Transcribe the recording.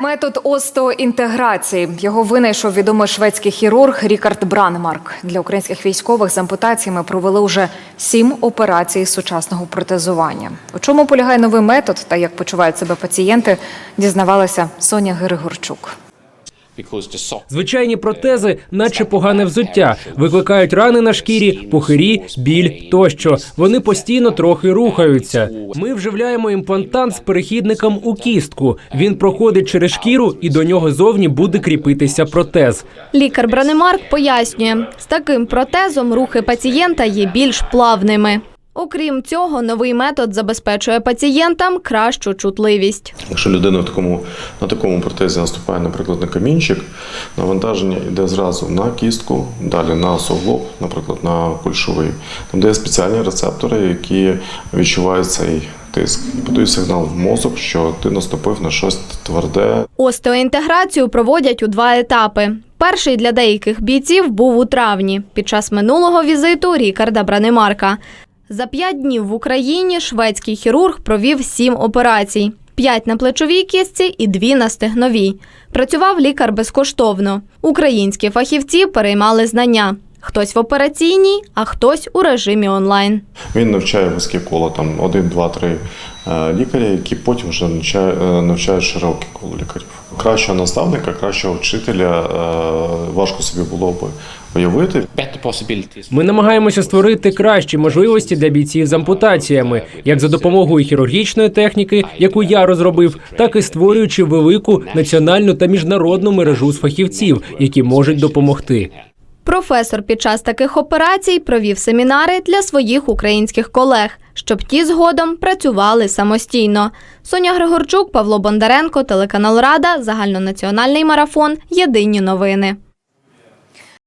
Метод остеоінтеграції. Його винайшов відомий шведський хірург Рікард Бранмарк. Для українських військових з ампутаціями провели вже сім операцій сучасного протезування. У чому полягає новий метод та як почувають себе пацієнти, дізнавалася Соня Григорчук. Звичайні протези, наче погане взуття, викликають рани на шкірі, пухирі, біль тощо. Вони постійно трохи рухаються. Ми вживляємо імплантант з перехідником у кістку. Він проходить через шкіру, і до нього зовні буде кріпитися протез. Лікар Бранемарк пояснює, з таким протезом рухи пацієнта є більш плавними. Окрім цього, новий метод забезпечує пацієнтам кращу чутливість. Якщо людина в такому, на такому протезі наступає, наприклад, на камінчик, навантаження йде зразу на кістку, далі на суглоб, наприклад, на кульшовий. Там де є спеціальні рецептори, які відчувають цей тиск. І подають сигнал в мозок, що ти наступив на щось тверде, Остеоінтеграцію проводять у два етапи. Перший для деяких бійців був у травні під час минулого візиту Рікарда Бранемарка. За п'ять днів в Україні шведський хірург провів сім операцій: п'ять на плечовій кістці і дві на стегновій. Працював лікар безкоштовно. Українські фахівці переймали знання. Хтось в операційній, а хтось у режимі онлайн. Він навчає вузьке коло, там один, два, три е, лікаря, які потім вже навчають, навчають широке коло лікарів. Кращого наставника, кращого вчителя е, важко собі було би уявити. Ми намагаємося створити кращі можливості для бійців з ампутаціями, як за допомогою хірургічної техніки, яку я розробив, так і створюючи велику національну та міжнародну мережу з фахівців, які можуть допомогти. Професор під час таких операцій провів семінари для своїх українських колег, щоб ті згодом працювали самостійно. Соня Григорчук, Павло Бондаренко, телеканал Рада, загальнонаціональний марафон. Єдині новини.